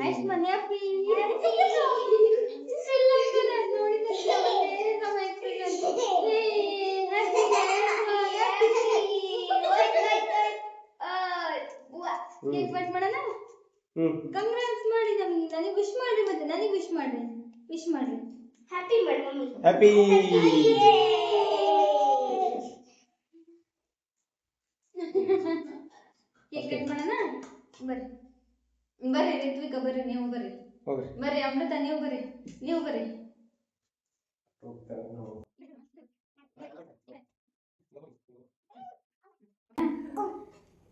Ayushman happy cake cut ಮಾಡೋಣ ಹ್ಮ್ congrats ಮಾಡಿ ನಮ್ಗೆ ನನಗೆ ವಿಶ್ ಮಾಡಿ ಮತ್ತೆ ನನಗೆ ವಿಶ್ ಮಾಡ್ರಿ ವಿಶ್ ಮಾಡ್ರಿ ಹ್ಯಾಪಿ ಮಾಡಿ ಮಮ್ಮಿ ಹ್ಯಾಪಿ ಕೇಕ್ ಕಟ್ ಮಾಡೋಣ ಬರ್ರಿ. ಬರ್ರಿ ರಿತ್ವಿಕ ಬರ್ರಿ ನೀವು ಬರ್ರಿ. ಹೋಗ್ರಿ. ಬರ್ರಿ ಅಮೃತ ನೀವು ಬರ್ರಿ. ನೀವು ಬರ್ರಿ.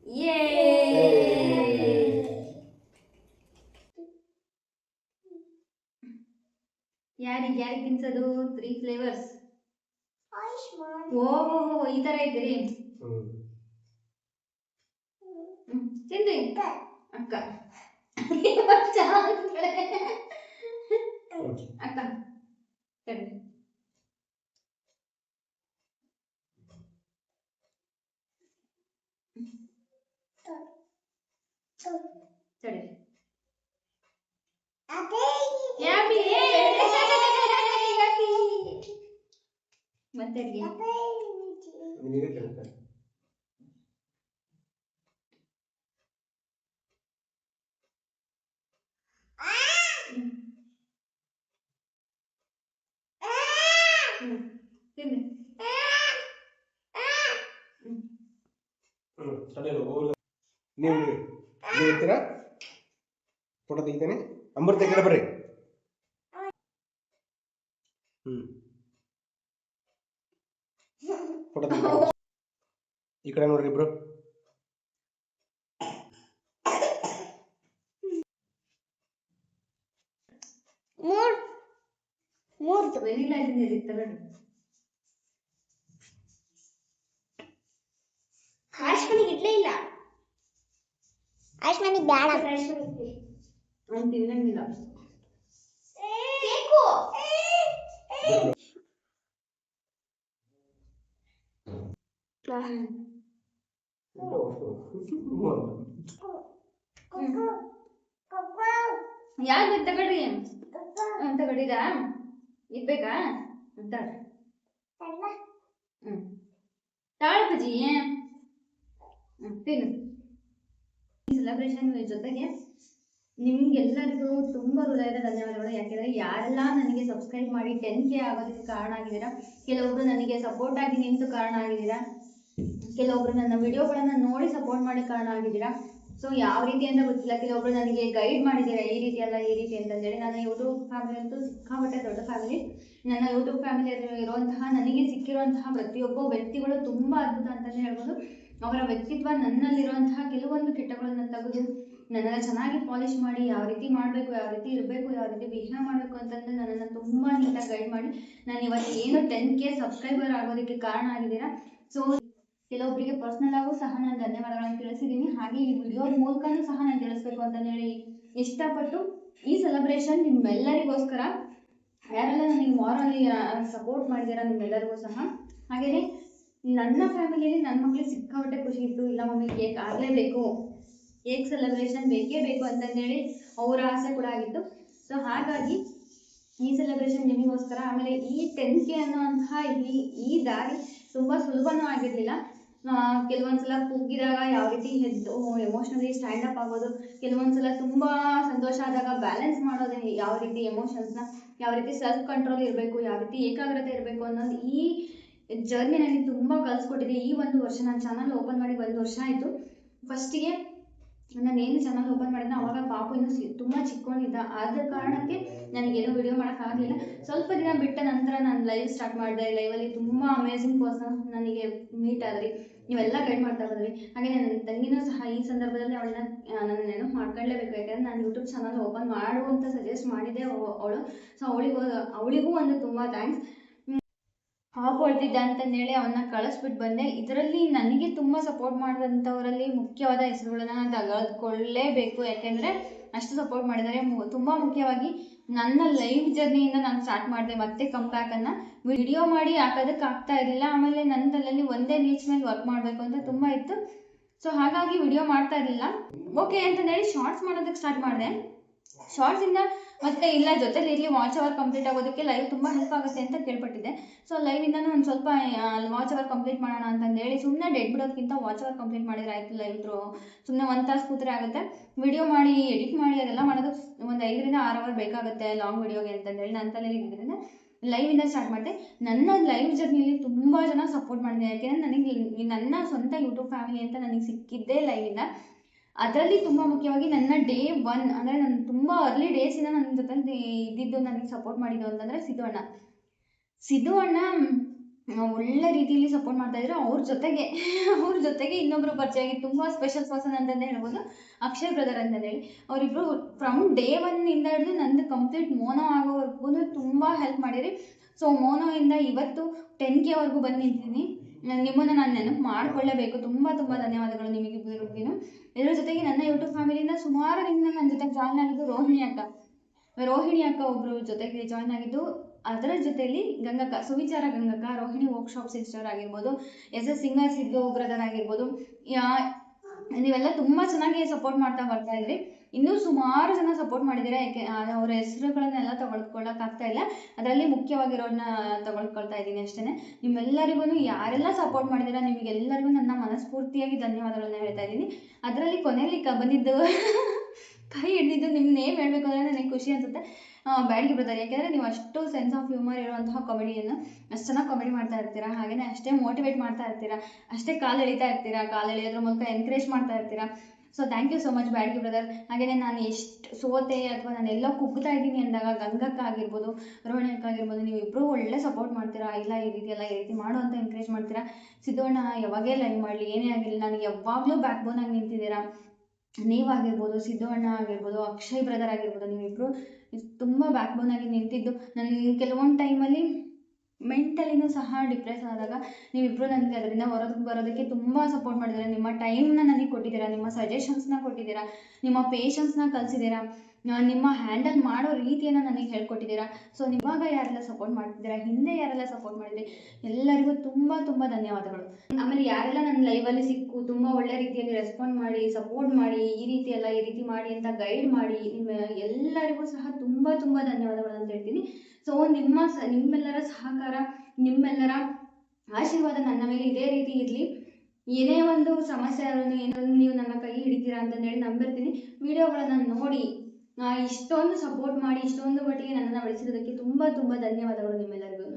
ಯೇ ಯಾರಿಗೆ ಯಾರಿಗೆ ತಿನ್ಸೋದು? ತ್ರೀ ಫ್ಲೇವರ್ಸ್ ಓ ಈ ತರ ಐತ್ರಿ. ಹ್ಮ್ ಹ್ಮ್, ತಿನ್ರಿ ಅಕ್ಕ ಚಾ ಅಂತಾಳೆ. ಅಕ್ಕ ತಡಿ. ತಡಿ. ಅದೇ Happy! Happy! ಮತ್ತೆ ಅಡ್ಗೆ? ನಿನಗೆ ಕೇಳ್ತಾರೆ ಹ್ಮ್. ತಿನ್ನಿ. ನೀವು ನೀವು ಇರ್ತೀರಾ ಫೋಟೋ ತೆಗಿತೇನೆ. ಅಮೃತ ಕಡೆ ಬರ್ರಿ. ಹ್ಮ್. ಫೋಟೋ ತೆಗಿತಾರೆ ಈ ಕಡೆ ನೋಡ್ರಿ ಇಬ್ರು. ಮೂರ್ ಮೂರ್ ವೆನಿಲಾ ಆಯುಷ್ಮಾನಿಗೆ ಇಡ್ಲೇ ಇಲ್ಲ ಆಯುಷ್ಮಾನಿಗೆ ಬೇಡ ಅವ್ನು ತಿನ್ನಂಗಿಲ್ಲ ಬೇಕು ಯಾರು ಬೇಕು ತಗೊಳ್ರಿ ಹ್ಮ್ ತಗೊಂಡಿರಾ ಇದ್ಬೇಕಾ ಅಂತ. ಹ್ಮ್. ತಾಳು ಬಜ್ಜಿ ಹ್ಮ್ ತಿನ್ನು. ಈ ಸೆಲೆಬ್ರೇಷನ್ ಜೊತೆಗೆ ನಿಮ್ಗೆಲ್ಲರಿಗೂ ತುಂಬಾ ಹೃದಯದ ಧನ್ಯವಾದಗಳು. ಯಾಕೆಂದರೆ ಯಾರೆಲ್ಲ ನನಗೆ ಸಬ್ಸ್ಕ್ರೈಬ್ ಮಾಡಿ ಟೆನ್ ಕೆ ಆಗೋದಕ್ಕೆ ಕಾರಣ ಆಗಿದ್ದೀರಾ ಕೆಲವೊಬ್ಬರು ನನಗೆ ಸಪೋರ್ಟ್ ಆಗಿ ನಿಂತು ಕಾರಣ ಆಗಿದ್ದೀರಾ, ಕೆಲವೊಬ್ರು ನನ್ನ ವಿಡಿಯೋಗಳನ್ನು ನೋಡಿ ಸಪೋರ್ಟ್ ಮಾಡಿ ಕಾರಣ ಆಗಿದ್ದೀರಾ ಸೊ ಯಾವ ರೀತಿ ಅಂತ ಗೊತ್ತಿಲ್ಲ. ಕೆಲವೊಬ್ರು ನನಗೆ ಗೈಡ್ ಮಾಡಿದ್ದೀರಾ, ಈ ರೀತಿ ಅಲ್ಲ, ಈ ರೀತಿ ಅಂತಂದೇಳಿ ನನ್ನ ಯೂಟ್ಯೂಬ್ ಫ್ಯಾಮಿಲಿ ಅಂತೂ ಸಿಕ್ಕಾಪಟ್ಟೆ ದೊಡ್ಡ ಫ್ಯಾಮಿಲಿ ನನ್ನ ಯೂಟ್ಯೂಬ್ ಫ್ಯಾಮಿಲಿಯಲ್ಲಿ ಇರುವಂತಹ, ನನಗೆ ಸಿಕ್ಕಿರುವಂತಹ ಪ್ರತಿಯೊಬ್ಬ ವ್ಯಕ್ತಿಗಳು ತುಂಬಾ ಅದ್ಭುತ ಅಂತಲೇ ಹೇಳ್ಬೋದು. ಅವರ ವ್ಯಕ್ತಿತ್ವ ನನ್ನಲ್ಲಿರುವಂತಹ ಕೆಲವೊಂದು ಕೆಟ್ಟಗಳನ್ನು ತೆಗೆದು ನನ್ನನ್ನ ಚೆನ್ನಾಗಿ ಪಾಲಿಶ್ ಮಾಡಿ ಯಾವ ರೀತಿ ಮಾಡಬೇಕು, ಯಾವ ರೀತಿ ಇರಬೇಕು, ಯಾವ ರೀತಿ ಬಿಹೇವ್ ಮಾಡಬೇಕು ಅಂತಂದ್ರೆ ನನ್ನನ್ನು ತುಂಬಾ ನೀಟಾಗಿ ಗೈಡ್ ಮಾಡಿ. ನಾನು ಇವತ್ತು ಏನು ಟೆನ್ ಕೆ ಸಬ್ಸ್ಕ್ರೈಬರ್ ಆಗೋದಕ್ಕೆ ಕಾರಣ ಆಗಿದ್ದೀರಾ? ಸೊ ಕೆಲವೊಬ್ಬರಿಗೆ ಪರ್ಸ್ನಲ್ ಆಗೂ ಸಹ ನಾನು ಧನ್ಯವಾದಗಳನ್ನು ತಿಳಿಸಿದ್ದೀನಿ. ಹಾಗೆ ಈ ವಿಡಿಯೋ ಮೂಲಕನೂ ಸಹ ನಾನು ತಿಳಿಸ್ಬೇಕು ಅಂತ ಹೇಳಿ ಇಷ್ಟಪಟ್ಟು ಈ ಸೆಲೆಬ್ರೇಷನ್ ನಿಮ್ಮೆಲ್ಲರಿಗೋಸ್ಕರ, ಯಾರೆಲ್ಲ ನನಗೆ ಮಾರಲಿ ಸಪೋರ್ಟ್ ಮಾಡಿದ್ದೀರಾ ನಿಮ್ಮೆಲ್ಲರಿಗೂ ಸಹ. ಹಾಗೆಯೇ ನನ್ನ ಫ್ಯಾಮಿಲಿಯಲ್ಲಿ ನನ್ನ ಮಕ್ಳಿಗೆ ಸಿಕ್ಕಾಪಟ್ಟೆ ಖುಷಿ ಇತ್ತು. ಇಲ್ಲ ಮಮ್ಮಿ ಕೇಕ್ ಆಗಲೇಬೇಕು. ಕೇಕ್ ಸೆಲೆಬ್ರೇಷನ್ ಬೇಕೇ ಬೇಕು ಅಂತಂದೇಳಿ ಅವರ ಆಸೆ ಕೂಡ ಆಗಿತ್ತು. ಸೊ ಹಾಗಾಗಿ ಈ ಸೆಲೆಬ್ರೇಷನ್ ನಿಮಗೋಸ್ಕರ ಆಮೇಲೆ ಈ ಟೆನ್ ಕೆ ಅನ್ನುವಂತಹ ಈ ಈ ದಾರಿ ತುಂಬ ಸುಲಭನೂ ಆಗಿರಲಿಲ್ಲ. ಕೆಲವೊಂದ್ಸಲ ಕೂಗಿದಾಗ ಯಾವ ರೀತಿ ಎದ್ದು ಎಮೋಷ್ನಲಿ ಸ್ಟ್ಯಾಂಡ್ ಅಪ್ ಆಗೋದು, ಕೆಲವೊಂದ್ಸಲ ತುಂಬ ಸಂತೋಷ ಆದಾಗ ಬ್ಯಾಲೆನ್ಸ್ ಮಾಡೋದು ಯಾವ ರೀತಿ ಎಮೋಷನ್ಸ್ನ ಯಾವ ರೀತಿ ಸೆಲ್ಫ್ ಕಂಟ್ರೋಲ್ ಇರಬೇಕು, ಯಾವ ರೀತಿ ಏಕಾಗ್ರತೆ ಇರಬೇಕು ಅನ್ನೋದು ಈ ಜರ್ನಿ ನನಗೆ ತುಂಬ ಕಲಿಸ್ಕೊಟ್ಟಿದೆ ಈ ಒಂದು ವರ್ಷ ನಾನು ಚಾನಲ್ ಓಪನ್ ಮಾಡಿ ಒಂದು ವರ್ಷ ಆಯಿತು. ಫಸ್ಟಿಗೆ ನಾನು ಏನು ಚಾನಲ್ ಓಪನ್ ಮಾಡಿದ್ನ ಅವಾಗ ಪಾಪು ಇನ್ನೂ ಸಿ ತುಂಬ ಚಿಕ್ಕೊಂಡಿದ್ದ. ಆದ ಕಾರಣಕ್ಕೆ ನನಗೇನು ವಿಡಿಯೋ ಮಾಡೋಕ್ಕಾಗಲಿಲ್ಲ ಸ್ವಲ್ಪ ದಿನ ಬಿಟ್ಟ ನಂತರ ನಾನು ಲೈವ್ ಸ್ಟಾರ್ಟ್ ಮಾಡಿದೆ. ಲೈವಲ್ಲಿ ತುಂಬ ಅಮೇಝಿಂಗ್ ಪರ್ಸನ್ ನನಗೆ ಮೀಟ್ ಆದ್ರಿ. ನೀವೆಲ್ಲ ಗೈಡ್ ಮಾಡ್ತಾ ಬಂದ್ರಿ. ಹಾಗೆ ನನ್ನ ತಂಗಿನೂ ಸಹ ಈ ಸಂದರ್ಭದಲ್ಲಿ ಅವಳನ್ನ ನನ್ನ ನೆನಪು ಮಾಡ್ಕೊಳ್ಳೇಬೇಕು. ಯಾಕಂದ್ರೆ ನಾನು ಯೂಟ್ಯೂಬ್ ಚಾನಲ್ ಓಪನ್ ಮಾಡುವಂತ ಸಜೆಸ್ಟ್ ಮಾಡಿದೆ ಅವಳು. ಸೊ ಅವಳಿಗೂ ಅವಳಿಗೂ ಒಂದು ತುಂಬ ಥ್ಯಾಂಕ್ಸ್ ಹಾವು ಹೊಳ್ತಿದ್ದ ಅಂತಂದೇಳಿ ಅವನ್ನ ಕಳಿಸ್ಬಿಟ್ಟು ಬಂದೆ. ಇದರಲ್ಲಿ ನನಗೆ ತುಂಬ ಸಪೋರ್ಟ್ ಮಾಡಿದಂಥವರಲ್ಲಿ ಮುಖ್ಯವಾದ ಹೆಸರುಗಳನ್ನ ನಾನು ತೆಗೆದುಕೊಳ್ಳೇಬೇಕು ಯಾಕೆಂದರೆ ಅಷ್ಟು ಸಪೋರ್ಟ್ ಮಾಡಿದ್ದಾರೆ. ತುಂಬ ಮುಖ್ಯವಾಗಿ ನನ್ನ ಲೈವ್ ಜರ್ನಿಯಿಂದ ನಾನು ಸ್ಟಾರ್ಟ್ ಮಾಡಿದೆ. ಮತ್ತೆ ಕಮ್ ಬ್ಯಾಕನ್ನು ವಿಡಿಯೋ ಮಾಡಿ ಹಾಕೋದಕ್ಕೆ ಆಗ್ತಾ ಇರಲಿಲ್ಲ. ಆಮೇಲೆ ನನ್ನ ಒಂದೇ ರೀಚ್ ಮೇಲೆ ವರ್ಕ್ ಮಾಡಬೇಕು ಅಂತ ತುಂಬ ಇತ್ತು. ಸೊ ಹಾಗಾಗಿ ವಿಡಿಯೋ ಮಾಡ್ತಾ ಇರಲಿಲ್ಲ. ಓಕೆ ಅಂತಂದೇಳಿ ಶಾರ್ಟ್ಸ್ ಮಾಡೋದಕ್ಕೆ ಸ್ಟಾರ್ಟ್ ಮಾಡಿದೆ. ಶಾರ್ಟ್ಸಿಂದ ಮತ್ತೆ ಇಲ್ಲ, ಜೊತೆಲಿ ಇರಲಿ ವಾಚ್ ಅವರ್ ಕಂಪ್ಲೀಟ್ ಆಗೋದಕ್ಕೆ ಲೈವ್ ತುಂಬ ಹೆಲ್ಪ್ ಆಗುತ್ತೆ ಅಂತ ಕೇಳ್ಪಟ್ಟಿದ್ದೆ. ಸೊ ಲೈವಿಂದನೂ ಒಂದು ಸ್ವಲ್ಪ ವಾಚ್ ಅವರ್ ಕಂಪ್ಲೀಟ್ ಮಾಡೋಣ ಅಂತಂದು ಹೇಳಿ ಸುಮ್ಮನೆ ಡೆಡ್ ಬಿಡೋದಕ್ಕಿಂತ ವಾಚ್ ಅವರ್ ಕಂಪ್ಲೀಟ್ ಮಾಡಿದ್ರೆ ಆಯ್ತು ಲೈವ್ ಥ್ರೂ ಸುಮ್ಮನೆ ಒಂದು ತಾಸು ಕೂತ್ರೆ ಆಗುತ್ತೆ. ವಿಡಿಯೋ ಮಾಡಿ ಎಡಿಟ್ ಮಾಡಿ ಅದೆಲ್ಲ ಮಾಡೋದು ಒಂದು ಐದರಿಂದ ಆರು ಅವರ್ ಬೇಕಾಗುತ್ತೆ ಲಾಂಗ್ ವಿಡಿಯೋಗೆ ಅಂತಂದೇಳಿ ನನ್ನ ತಲೆಯಲ್ಲಿ ಇದ್ರಿಂದ ಲೈವಿಂದ ಸ್ಟಾರ್ಟ್ ಮಾಡಿದೆ. ನನ್ನ ಲೈವ್ ಜರ್ನಿಯಲ್ಲಿ ತುಂಬ ಜನ ಸಪೋರ್ಟ್ ಮಾಡಿದೆ ಯಾಕೆಂದರೆ ನನಗೆ ನನ್ನ ಸ್ವಂತ ಯೂಟ್ಯೂಬ್ ಫ್ಯಾಮಿಲಿ ಅಂತ ನನಗೆ ಸಿಕ್ಕಿದ್ದೇ ಲೈವಿಂದ ಅದರಲ್ಲಿ ತುಂಬ ಮುಖ್ಯವಾಗಿ ನನ್ನ ಡೇ ಒನ್ ಅಂದರೆ ನನ್ನ ತುಂಬ ಅರ್ಲಿ ಡೇಸಿಂದ ನನ್ನ ಜೊತೆ ಇದ್ದಿದ್ದು ನನಗೆ ಸಪೋರ್ಟ್ ಮಾಡಿದ್ದು ಅಂತಂದರೆ ಸಿದ್ದು ಅಣ್ಣ. ಸಿದ್ದು ಅಣ್ಣ ಒಳ್ಳೆ ರೀತಿಯಲ್ಲಿ ಸಪೋರ್ಟ್ ಮಾಡ್ತಾ ಇದ್ದರು ಅವ್ರ ಜೊತೆಗೆ ಅವ್ರ ಜೊತೆಗೆ ಇನ್ನೊಬ್ಬರು ಪರಿಚಯ ಆಗಿ ತುಂಬ ಸ್ಪೆಷಲ್ ಪರ್ಸನ್ ಅಂತಂದೇ ಹೇಳ್ಬೋದು. ಅಕ್ಷಯ್ ಬ್ರದರ್ ಅಂತಂದೇಳಿ ಅವರಿಬ್ಬರು ಫ್ರಮ್ ಡೇ ಒನ್ನಿಂದ ಹಿಡಿದು ನಂದು ಕಂಪ್ಲೀಟ್ ಮೋನೋ ಆಗೋವರೆಗೂ ತುಂಬ ಹೆಲ್ಪ್ ಮಾಡಿರಿ. ಸೊ ಮೋನೋಯಿಂದ ಇವತ್ತು ಟೆನ್ ಕೆವರೆಗೂ ಬಂದು ನಿಂತಿದ್ದೀನಿ ನಾನ್ ನಿಮ್ಮನ್ನು ನಾನು ನೆನಪು ಮಾಡ್ಕೊಳ್ಳೇಬೇಕು. ತುಂಬ ತುಂಬ ಧನ್ಯವಾದಗಳು ನಿಮಗಿಬ್ಬರಿಗೂನು ಇದರ ಜೊತೆಗೆ. ನನ್ನ ಯೂಟ್ಯೂಬ್ ಫ್ಯಾಮಿಲಿಯಿಂದ ಸುಮಾರು ನಿಮ್ಮ ನನ್ನ ಜೊತೆ ಜಾಯ್ನ್ ಆಗಿದ್ದು ರೋಹಿಣಿ ಅಕ್ಕ. ರೋಹಿಣಿ ಅಕ್ಕ ಒಬ್ಬರು ಜೊತೆಗೆ ಜಾಯ್ನ್ ಆಗಿದ್ದು, ಅದರ ಜೊತೆಯಲ್ಲಿ ಗಂಗಕ್ಕ, ಸುವಿಚಾರ ಗಂಗಕ್ಕ, ರೋಹಿಣಿ ವರ್ಕ್ಶಾಪ್ ಸಿಸ್ಟರ್ ಆಗಿರ್ಬೋದು S S singer Siddu brother ಆಗಿರ್ಬೋದು. ನೀವೆಲ್ಲ ತುಂಬ ಚೆನ್ನಾಗಿ ಸಪೋರ್ಟ್ ಮಾಡ್ತಾ ಬರ್ತಾ ಇದ್ರಿ. ಇನ್ನೂ ಸುಮಾರು ಜನ ಸಪೋರ್ಟ್ ಮಾಡಿದ್ದೀರಾ. ಯಾಕೆ ಅವರ ಹೆಸರುಗಳನ್ನೆಲ್ಲ ತಗೊಳ್ಕೊಳಕ್ ಆಗ್ತಾ ಇಲ್ಲ. ಅದರಲ್ಲಿ ಮುಖ್ಯವಾಗಿರೋದನ್ನ ತಗೊಳ್ಕೊಳ್ತಾ ಇದ್ದೀನಿ ಅಷ್ಟೇ ನಿಮ್ಮೆಲ್ಲರಿಗೂ ಯಾರೆಲ್ಲ ಸಪೋರ್ಟ್ ಮಾಡಿದ್ದೀರಾ ನಿಮಗೆಲ್ಲರಿಗೂ ನನ್ನ ಮನಸ್ಫೂರ್ತಿಯಾಗಿ ಧನ್ಯವಾದಗಳನ್ನ ಹೇಳ್ತಾ ಇದ್ದೀನಿ. ಅದರಲ್ಲಿ ಕೊನೆಯಲ್ಲಿ ಬಂದಿದ್ದು ಕೈ ಹಿಡಿದಿದ್ದು ನಿಮ್ಮ ನೇಮ್ ಹೇಳಬೇಕು ಅಂದರೆ ನನಗೆ ಖುಷಿ ಅನ್ಸುತ್ತೆ. ಬ್ಯಾಡ್ಗೆ ಬರ್ತಾರೆ ಯಾಕೆಂದರೆ ನೀವು ಅಷ್ಟು ಸೆನ್ಸ್ ಆಫ್ ಹ್ಯೂಮರ್ ಇರುವಂತಹ ಕಾಮಿಡಿಯನ್ನು ಅಷ್ಟು ಚೆನ್ನಾಗಿ ಕಾಮಿಡಿ ಮಾಡ್ತಾ ಇರ್ತೀರಾ? ಹಾಗೆಯೇ ಅಷ್ಟೇ ಮೋಟಿವೇಟ್ ಮಾಡ್ತಾ ಇರ್ತೀರಾ? ಅಷ್ಟೇ ಕಾಲು ಎಳಿತಾ ಇರ್ತೀರಾ? ಕಾಲು ಎಳೆಯೋದ್ರ ಮೂಲಕ ಎನ್ಕರೇಜ್ ಮಾಡ್ತಾ ಇರ್ತೀರಾ? So thank you so much Byadgi brother ಹಾಗೆಯೇ ನಾನು ಎಷ್ಟು ಸೋತೆ ಅಥವಾ ನಾನು ಎಲ್ಲೋ ಕುಗ್ತಾ ಇದ್ದೀನಿ ಅಂದಾಗ ಗಂಗಕ್ಕ ಆಗಿರ್ಬೋದು ರೋಹಿಣಿ ಅಕ್ಕ ಆಗಿರ್ಬೋದು ನೀವು ಇಬ್ಬರು ಒಳ್ಳೆ ಸಪೋರ್ಟ್ ಮಾಡ್ತೀರಾ? ಇಲ್ಲ, ಈ ರೀತಿ ಎಲ್ಲ ಈ ರೀತಿ ಮಾಡು ಅಂತ ಎನ್ಕರೇಜ್ ಮಾಡ್ತೀರಾ? ಸಿದ್ದೋಣ ಯಾವಾಗೇ ಲೈವ್ ಮಾಡಲಿ, ಏನೇ ಆಗಿರಲಿ ನನಗೆ ಯಾವಾಗಲೂ ಬ್ಯಾಕ್ ಆಗಿ ನಿಂತಿದ್ದೀರಾ? ನೀವಾಗಿರ್ಬೋದು ಸಿದ್ದು ಅಣ್ಣ ಆಗಿರ್ಬೋದು, ಅಕ್ಷಯ್ ಬ್ರದರ್ ಆಗಿರ್ಬೋದು ನೀವಿಬ್ಬರು ತುಂಬ ಬ್ಯಾಕ್ ಬೋನಾಗಿ ನಿಂತಿದ್ದು. ನಾನು ಕೆಲವೊಂದು ಟೈಮಲ್ಲಿ ಮೆಂಟಲಿನೂ ಸಹ ಡಿಪ್ರೆಸ್ ಆದಾಗ ನೀವಿಬ್ರು ನನಗೆ ಅದರಿಂದ ಹೊರಗೆ ಬರೋದಕ್ಕೆ ತುಂಬ ಸಪೋರ್ಟ್ ಮಾಡಿದ್ದೀರಾ? ನಿಮ್ಮ ಟೈಮ್ನ ನನಗೆ ಕೊಟ್ಟಿದ್ದೀರಾ? ನಿಮ್ಮ ಸಜೆಷನ್ಸ್ನ ಕೊಟ್ಟಿದ್ದೀರಾ? ನಿಮ್ಮ ಪೇಷನ್ಸ್ನ ಕಲಿಸಿದ್ದೀರಾ? ನಿಮ್ಮ ಹ್ಯಾಂಡಲ್ ಮಾಡೋ ರೀತಿಯನ್ನು ನನಗೆ ಹೇಳ್ಕೊಟ್ಟಿದ್ದೀರಾ? ಸೊ ನಿಮ್ಮಾಗ ಯಾರೆಲ್ಲ ಸಪೋರ್ಟ್ ಮಾಡ್ತಿದ್ದೀರಾ? ಹಿಂದೆ ಯಾರೆಲ್ಲ ಸಪೋರ್ಟ್ ಮಾಡಿದ್ರಿ? ಎಲ್ಲರಿಗೂ ತುಂಬ ತುಂಬ ಧನ್ಯವಾದಗಳು. ಆಮೇಲೆ ಯಾರೆಲ್ಲ ನನ್ನ ಲೈವಲ್ಲಿ ಸಿಕ್ಕು, ತುಂಬ ಒಳ್ಳೆ ರೀತಿಯಲ್ಲಿ ರೆಸ್ಪಾಂಡ್ ಮಾಡಿ ಸಪೋರ್ಟ್ ಮಾಡಿ, ಈ ರೀತಿ ಎಲ್ಲ ಈ ರೀತಿ ಮಾಡಿ ಅಂತ ಗೈಡ್ ಮಾಡಿ, ನಿಮ್ಮ ಎಲ್ಲರಿಗೂ ಸಹ ತುಂಬ ತುಂಬ ಧನ್ಯವಾದಗಳು ಅಂತ ಹೇಳ್ತೀನಿ. ಸೊ ನಿಮ್ಮ ನಿಮ್ಮೆಲ್ಲರ ಸಹಕಾರ ನಿಮ್ಮೆಲ್ಲರ ಆಶೀರ್ವಾದ ನನ್ನ ಮೇಲೆ ಇದೇ ರೀತಿ ಇರಲಿ. ಏನೇ ಒಂದು ಸಮಸ್ಯೆ ಆದ್ರೂ ಏನೋ ನೀವು ನನ್ನ ಕೈ ಹಿಡಿತೀರಾ ಅಂತಂದೇಳಿ ನಂಬಿರ್ತೀನಿ. ವಿಡಿಯೋಗಳನ್ನ ನೋಡಿ ಇಷ್ಟೊಂದು ಸಪೋರ್ಟ್ ಮಾಡಿ, ಇಷ್ಟೊಂದು ಮಟ್ಟಿಗೆ ನನ್ನನ್ನು ಬೆಳೆಸಿರೋದಕ್ಕೆ ತುಂಬ ತುಂಬ ಧನ್ಯವಾದಗಳು ನಿಮ್ಮೆಲ್ಲರಿಗೂ.